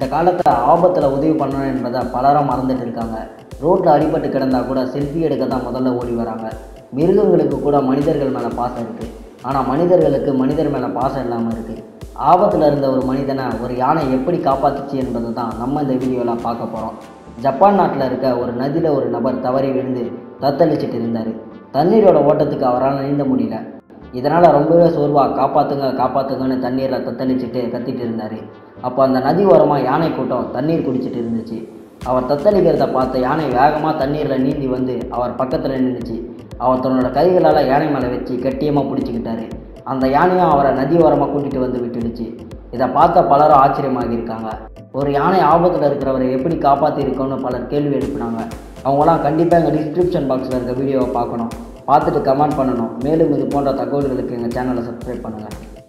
இந்த காலத்தில் ஆபத்தில் உதவி பண்ணணும் என்பதை பலரும் மறந்துட்டு இருக்காங்க. ரோட்டில் அடிபட்டு கிடந்தால் கூட செல்ஃபி எடுக்க தான் முதல்ல ஓடி வராங்க. மிருகங்களுக்கு கூட மனிதர்கள் மேலே பாசம் இருக்குது ஆனால் மனிதர்களுக்கு மனிதர் மேலே பாசம் இல்லாமல் இருக்குது ஆபத்தில் இருந்த ஒரு மனிதனை ஒரு யானை எப்படி காப்பாத்துச்சு என்பதை தான் நம்ம இந்த வீடியோவில் பார்க்க போகிறோம் ஜப்பான் நாட்டில் இருக்க ஒரு நதியில் ஒரு நபர் தவறி விழுந்து தத்தளிச்சிட்டு இருந்தார். தண்ணீரோட ஓட்டத்துக்கு அவரால் நீந்த முடியல. இதனால் ரொம்பவே சோர்வாக காப்பாற்றுங்க காப்பாற்றுங்கன்னு தண்ணீரில் தத்தளிச்சிட்டு கத்திட்டு இருந்தார். அப்போ அந்த நதி ஓரமாக யானை கூட்டம் தண்ணீர் குடிச்சிட்டு இருந்துச்சு. அவர் தத்தளிக்கிறத பார்த்த யானை வேகமாக தண்ணீரில் நீந்தி வந்து அவர் பக்கத்தில் நின்றுச்சு அவர் தன்னோட கைகளால் யானை மேலே வச்சு கட்டியமாக பிடிச்சிக்கிட்டாரு. அந்த யானையும் அவரை நதி ஓரமாக கூட்டிகிட்டு வந்து விட்டுடுச்சு. இதை பார்த்த பலரும் ஆச்சரியமாக இருக்காங்க. ஒரு யானை ஆபத்தில் இருக்கிறவரை எப்படி காப்பாற்றிருக்கோன்னு பலர் கேள்வி எழுப்பினாங்க. அவங்களாம் கண்டிப்பாக எங்கள் டிஸ்கிரிப்ஷன் பாக்ஸில் இருக்க வீடியோவை பார்க்கணும். பார்த்துட்டு கமெண்ட் பண்ணணும். மேலும் இது போன்ற தகவல்களுக்கு எங்கள் சேனலை சப்ஸ்கிரைப் பண்ணுங்கள்